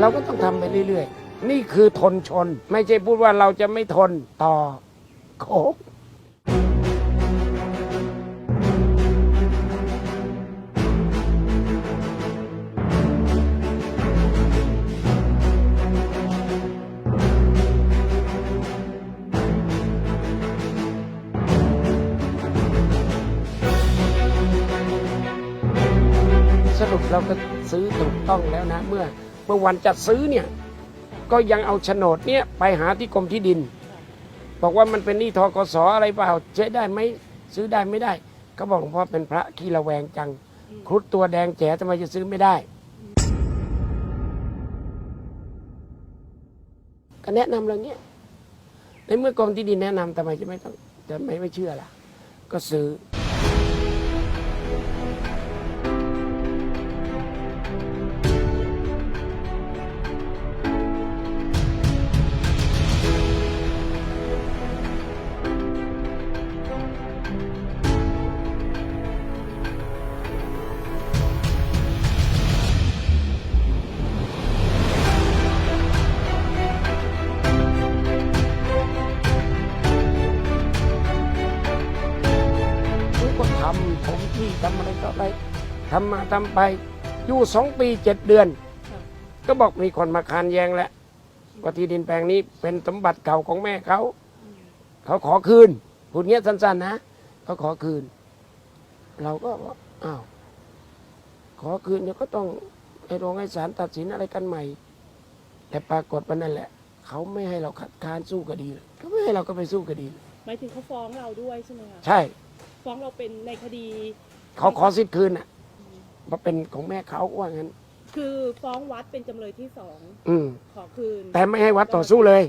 เราก็ต้องทำไปเรื่อยๆ นี่คือทนชน ไม่ใช่พูดว่าเราจะไม่ทนต่อโคกสรุปเราก็ซื้อถูกต้องแล้วนะเมื่อ มื่อวันจัดซื้อเนี่ยก็ยังเอาโฉนดเนี่ยไปหาที่กรมที่ดิน บอกว่ามันเป็นหนี้ทกสอะไรเปล่าใช้ได้ไหมซื้อได้ไม่ได้เขาบอกหลวงพ่อเป็นพระขี้ระแวงจัง ครุฑตัวแดงแจ๋ทำไมจะซื้อไม่ได้ ก็แนะนำเรื่องนี้ในเมื่อกรมที่ดินแนะนำทำไมจะไม่ต้องจะไม่ไม่เชื่อล่ะ ก็ซื้อำผมที่ทำอะไรต่อไปทำมาทำไป อยู่สองปีเจ็ดเดือน ก็บอกมีคนมาคานแย้งแล้วว่าที่ดินแปลงนี้เป็นสมบัติเก่าของแม่เขา เขาขอคืนพูดเงี้ยสั้นๆนะเขาขอคืน เราก็บอกอ้าวขอคืนเดี๋ยวก็ต้องให้โรงให้ศาลตัดสินอะไรกันใหม่ แต่ปรากฏว่านั่นแหละ เขาไม่ให้เราคัดค้านสู้คดีเลยเขาไม่ให้เราก็ไปสู้คดีเลยหมายถึงเขาฟ้องเราด้วยใช่ไหมคะใช่ ฟ้องเราเป็นในคดีเขาขอสิทธิ์คืนอะเพราะเป็นของแม่เขาว่างั้น คือฟ้องวัดเป็นจำเลยที่สองอืม ขอคืน แต่ไม่ให้วัดต่อสู้เลย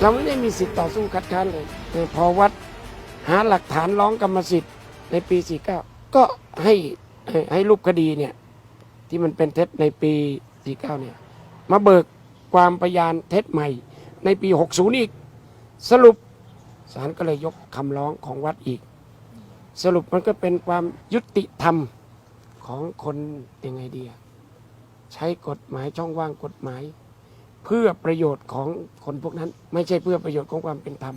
เราไม่ได้มีสิทธิ์ต่อสู้คัดค้านเลยแต่พอวัดหาหลักฐานร้องกรรมสิทธิ์ในปี 49 ก็ให้ให้ให้รูปคดีเนี่ย ที่มันเป็นเท็จในปี 49 เนี่ย มาเบิกความพยานเท็จใหม่ในปี 60 อีก สรุปศาลก็เลยยกคำร้องของวัดอีก สรุปมันก็เป็นความยุติธรรมของคนยังไงดีใช้กฎหมายช่องว่างกฎหมาย เพื่อประโยชน์ของคนพวกนั้น ไม่ใช่เพื่อประโยชน์ของความเป็นธรรม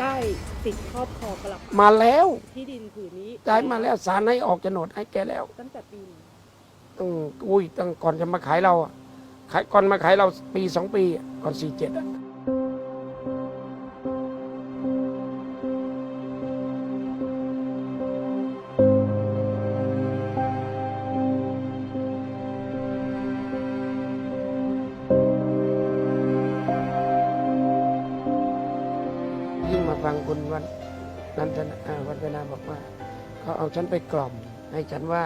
ได้สิทธิ์ครอบครองกลับมาแล้วที่ดินผืนนี้ได้มาแล้วศาลให้ออกโฉนดให้แกแล้วตั้งแต่ปีไหนตั้งอุ้ยตั้งก่อนจะมาขายเราอะขายก่อนมาขายเราปีสองปีอะก่อนสี่เจ็ดอะ มาฟังคุณวันนันทนาอ่าวันเวนาบอกว่าเขาเอาฉันไปกล่อม ให้ฉันว่า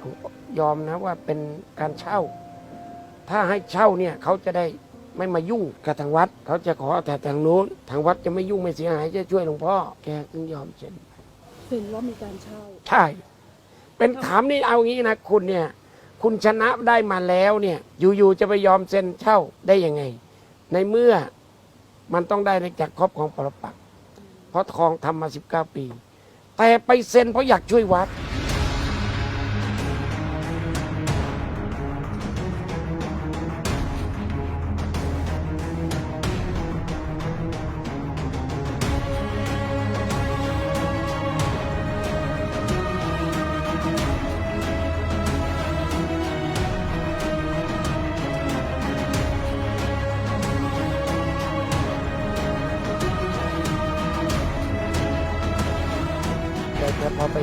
ผมยอมนะว่าเป็นการเช่า ถ้าให้เช่าเนี่ยเขาจะได้ไม่มายุ่งกับทางวัด เขาจะขอแต่ทางนู้นทางวัดจะไม่ยุ่งไม่เสียหายจะช่วยหลวงพ่อแกจึงยอมเซ็นเห็นว่ามีการเช่า ใช่ เป็นถามนี่เอางี้นะคุณเนี่ย คุณชนะได้มาแล้วเนี่ย อยู่ๆจะไปยอมเซ็นเช่าได้ยังไง ในเมื่อมันต้องได้จากครอบของปรปักษ์ เพราะทองทำมา 19 ปี แต่ไปเซ็นเพราะอยากช่วยวัด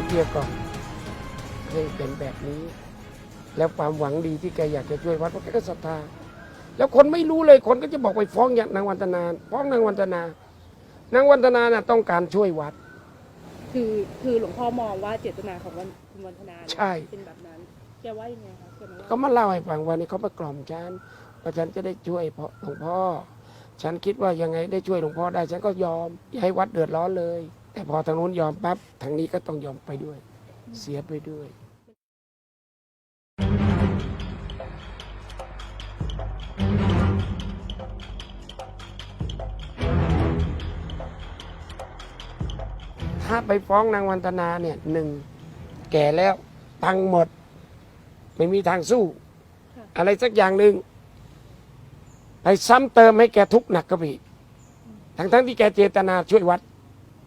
เทียบก็เคยเป็นแบบนี้ แล้วความหวังดีที่แกอยากจะช่วยวัดเพราะแกก็ศรัทธา แล้วคนไม่รู้เลยคนก็จะบอกไปฟ้องอย่างนางวันตนาฟ้องนางวันตนานางวันธนาน่ะต้องการช่วยวัด คือคือหลวงพ่อมองว่าเจตนาของวันคุณวันธนาเนี่ยใช่ เป็นแบบนั้น แกว่ายังไงคะแกมาก็เล่ามาเล่าให้ฟังวันนี้เขามากล่อมฉันว่าฉันจะได้ช่วยเพราะหลวงพ่อ ฉันคิดว่ายังไงได้ช่วยหลวงพ่อได้ ฉันก็ยอมอย่าให้วัดเดือดร้อนเลย แต่พอทางนู้นยอมปั๊บทางนี้ก็ต้องยอมไปด้วย เสียไปด้วยถ้าไปฟ้องนางวันธนาเนี่ยหนึ่งแก่แล้วตังหมด ไม่มีทางสู้ อะไรสักอย่างหนึ่งไปซ้ำเติมให้แกทุกข์หนักก็ไปอีกทั้งทั้งๆที่แกเจตนาช่วยวัด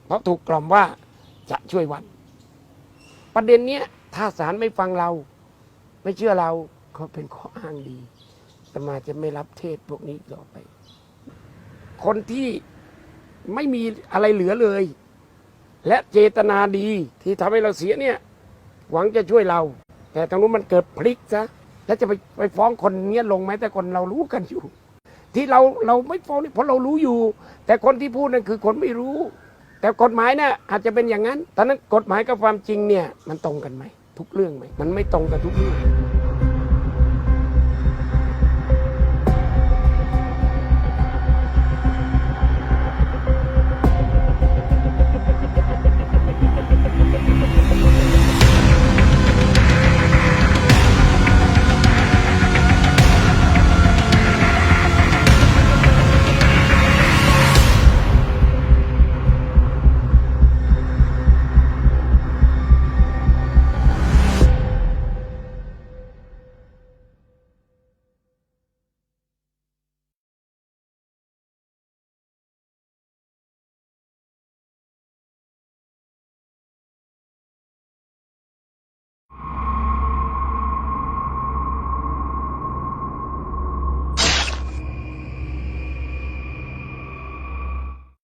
เพราะถูกกล่อมว่าจะช่วยวัด ประเด็นเนี้ยถ้าศาลไม่ฟังเรา ไม่เชื่อเราก็เป็นข้ออ้างดีอาตมาจะไม่รับเทศพวกนี้ต่อไป คนที่ไม่มีอะไรเหลือเลย และเจตนาดีที่ทำให้เราเสียเนี่ย หวังจะช่วยเรา แต่ทางนู้นมันเกิดพลิกซะแล้วจะไปไปฟ้องคนเนี้ยลงไหมแต่คนเรารู้กันอยู่ ที่เราเราไม่ฟ้องนี่เพราะเรารู้อยู่ แต่คนที่พูดนั่นคือคนไม่รู้ แต่กฎหมายเนี่ยอาจจะเป็นอย่างนั้นตอนนั้นกฎหมายกับความจริงเนี่ยมันตรงกันไหมทุกเรื่องไหมมันไม่ตรงกันทุกเรื่อง